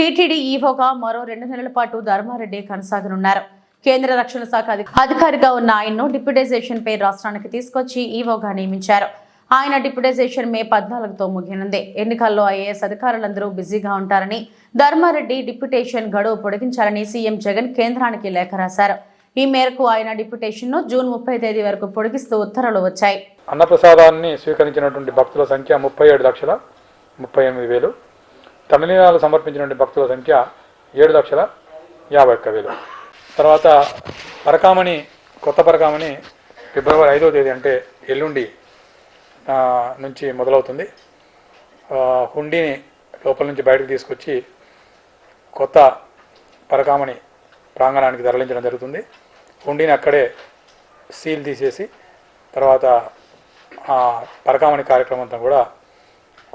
TTD ఈవోగా మరో రెండు నెలల పాటు ధర్మారెడ్డి కొనసాగనున్నారు. కేంద్ర రక్షణ శాఖ అధికారిగా ఉన్న ఆయన్ను డిప్యుటైజేషన్ పై రాష్ట్రానికి తీసుకొచ్చి ఈవోగా నియమించారు. ఆయన డిప్యుటైజేషన్ మే పద్నాలుగుతో ముగియనుంది. ఎన్నికల్లో ఐఏఎస్ అధికారులందరూ బిజీగా ఉంటారని ధర్మారెడ్డి డిప్యుటేషన్ గడువు పొడిగించాలని సీఎం జగన్ కేంద్రానికి లేఖ రాశారు. ఈ మేరకు ఆయన డిప్యుటేషన్ను జూన్ ముప్పై తేదీ వరకు పొడిగిస్తూ ఉత్తర్వులు వచ్చాయి. అన్నప్రసాదాన్ని స్వీకరించినటువంటి భక్తుల సంఖ్య ముప్పై ఏడు లక్షల ముప్పై ఎనిమిది వేలు. తమిళనాడు సమర్పించినటువంటి భక్తుల సంఖ్య ఏడు లక్షల యాభై ఒక్క వేలు. తర్వాత పరకామణి కొత్త పరకామణి ఫిబ్రవరి ఐదవ తేదీ అంటే ఎల్లుండి నుంచి మొదలవుతుంది. హుండీని లోపల నుంచి బయటకు తీసుకొచ్చి కొత్త పరకామణి ప్రాంగణానికి తరలించడం జరుగుతుంది. హుండీని అక్కడే సీల్ తీసేసి తర్వాత ఆ పరకామణి కార్యక్రమం అంతా కూడా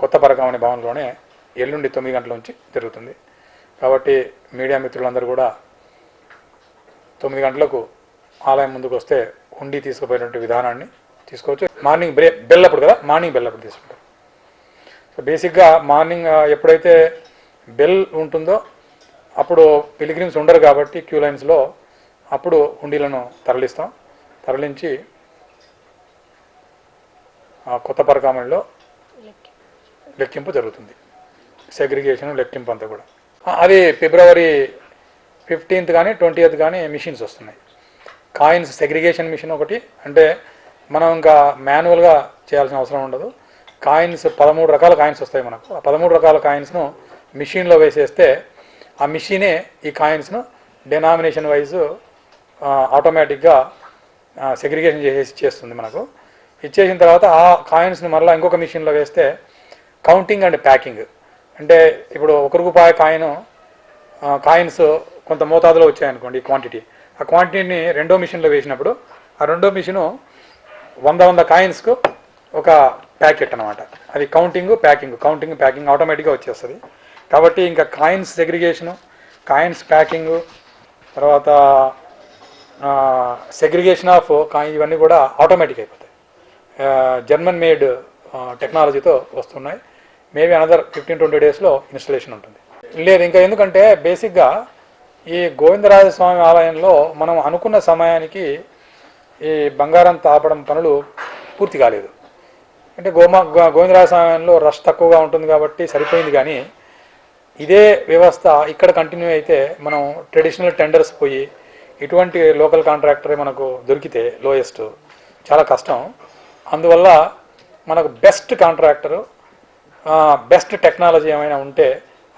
కొత్త పరకామణి భవన్లోనే ఎల్లుండి తొమ్మిది గంటల నుంచి జరుగుతుంది. కాబట్టి మీడియా మిత్రులందరూ కూడా తొమ్మిది గంటలకు ఆలయం ముందుకు వస్తే హుండీ తీసుకుపోయినటువంటి విధానాన్ని తీసుకోవచ్చు. మార్నింగ్ బ్రే బెల్ అప్పుడు కదా? మార్నింగ్ బెల్ అప్పుడు తీసుకుంటారు సో బేసిక్గా మార్నింగ్ ఎప్పుడైతే బెల్ ఉంటుందో అప్పుడు పిలిగ్రిమ్స్ ఉండరు కాబట్టి క్యూ లైన్స్లో అప్పుడు హుండీలను తరలిస్తాం. తరలించి కొత్త పరకామణిలో లెక్కింపు జరుగుతుంది. సెగ్రిగేషన్ లెక్కింపు అంతా కూడా. అది ఫిబ్రవరి ఫిఫ్టీన్త్ కానీ ట్వంటీయత్ కానీ మిషన్స్ వస్తున్నాయి. కాయిన్స్ సెగ్రిగేషన్ మిషన్ ఒకటి అంటే మనం ఇంకా మాన్యువల్గా చేయాల్సిన అవసరం ఉండదు. కాయిన్స్ పదమూడు రకాల కాయిన్స్ వస్తాయి మనకు. ఆ పదమూడు రకాల కాయిన్స్ను మిషన్లో వేసేస్తే ఆ మిషనే ఈ కాయిన్స్ను డెనామినేషన్ వైజ్ ఆటోమేటిక్గా సెగ్రిగేషన్ చేసేసి చేస్తుంది మనకు. ఇచ్చేసిన తర్వాత ఆ కాయిన్స్ని మళ్ళీ ఇంకొక మిషన్లో వేస్తే కౌంటింగ్ అండ్ ప్యాకింగ్ అంటే ఇప్పుడు ఒక రూపాయి కాయిన్ కాయిన్స్ కొంత మోతాదులో వచ్చాయనుకోండి క్వాంటిటీ ఆ క్వాంటిటీని రెండో మిషన్లో వేసినప్పుడు ఆ రెండో మిషను వంద వంద కాయిన్స్కు ఒక ప్యాకెట్ అనమాట అది కౌంటింగ్ ప్యాకింగ్ కౌంటింగ్ ప్యాకింగ్ ఆటోమేటిక్గా వచ్చేస్తుంది. కాబట్టి ఇంకా కాయిన్స్ సెగ్రిగేషను కాయిన్స్ ప్యాకింగ్ తర్వాత సెగ్రిగేషన్ ఆఫ్ కాయిన్ ఇవన్నీ కూడా ఆటోమేటిక్ అయిపోతాయి. జర్మన్ మేడ్ టెక్నాలజీతో వస్తున్నాయి. మేబీ అనదర్ ఫిఫ్టీన్ ట్వంటీ డేస్లో ఇన్స్టలేషన్ ఉంటుంది. లేదు ఇంకా ఎందుకంటే బేసిక్గా ఈ గోవిందరాజస్వామి ఆలయంలో మనం అనుకున్న సమయానికి ఈ బంగారం తాపడం పనులు పూర్తి కాలేదు. అంటే గోమా గోవిందరాజస్వామిలో రష్ తక్కువగా ఉంటుంది కాబట్టి సరిపోయింది కానీ ఇదే వ్యవస్థ ఇక్కడ కంటిన్యూ అయితే మనం ట్రెడిషనల్ టెండర్స్ పోయి ఇటువంటి లోకల్ కాంట్రాక్టరే మనకు దొరికితే లోయెస్ట్ చాలా కష్టం. అందువల్ల మనకు బెస్ట్ కాంట్రాక్టరు బెస్ట్ టెక్నాలజీ ఏమైనా ఉంటే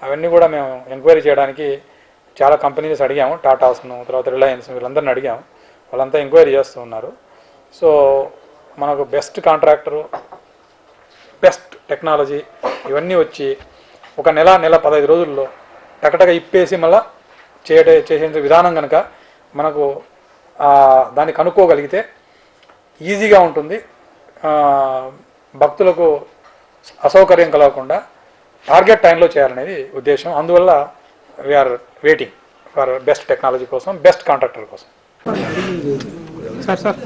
అవన్నీ కూడా మేము ఎంక్వైరీ చేయడానికి చాలా కంపెనీస్ అడిగాము. టాటాస్ను తర్వాత రిలయన్స్ వీళ్ళందరిని అడిగాము. వాళ్ళంతా ఎంక్వైరీ చేస్తూ ఉన్నారు. సో మనకు బెస్ట్ కాంట్రాక్టరు బెస్ట్ టెక్నాలజీ ఇవన్నీ వచ్చి ఒక నెల నెల పదహైదు రోజుల్లో టకటక ఇప్పేసి మళ్ళీ చేయట చేసే విధానం కనుక మనకు దాన్ని కనుక్కోగలిగితే ఈజీగా ఉంటుంది. భక్తులకు అసౌకర్యం కలగకుండా టార్గెట్ టైంలో చేయాలనేది ఉద్దేశం. అందువల్ల we are waiting for best technology కోసం బెస్ట్ కాంట్రాక్టర్ కోసం. Sir sir.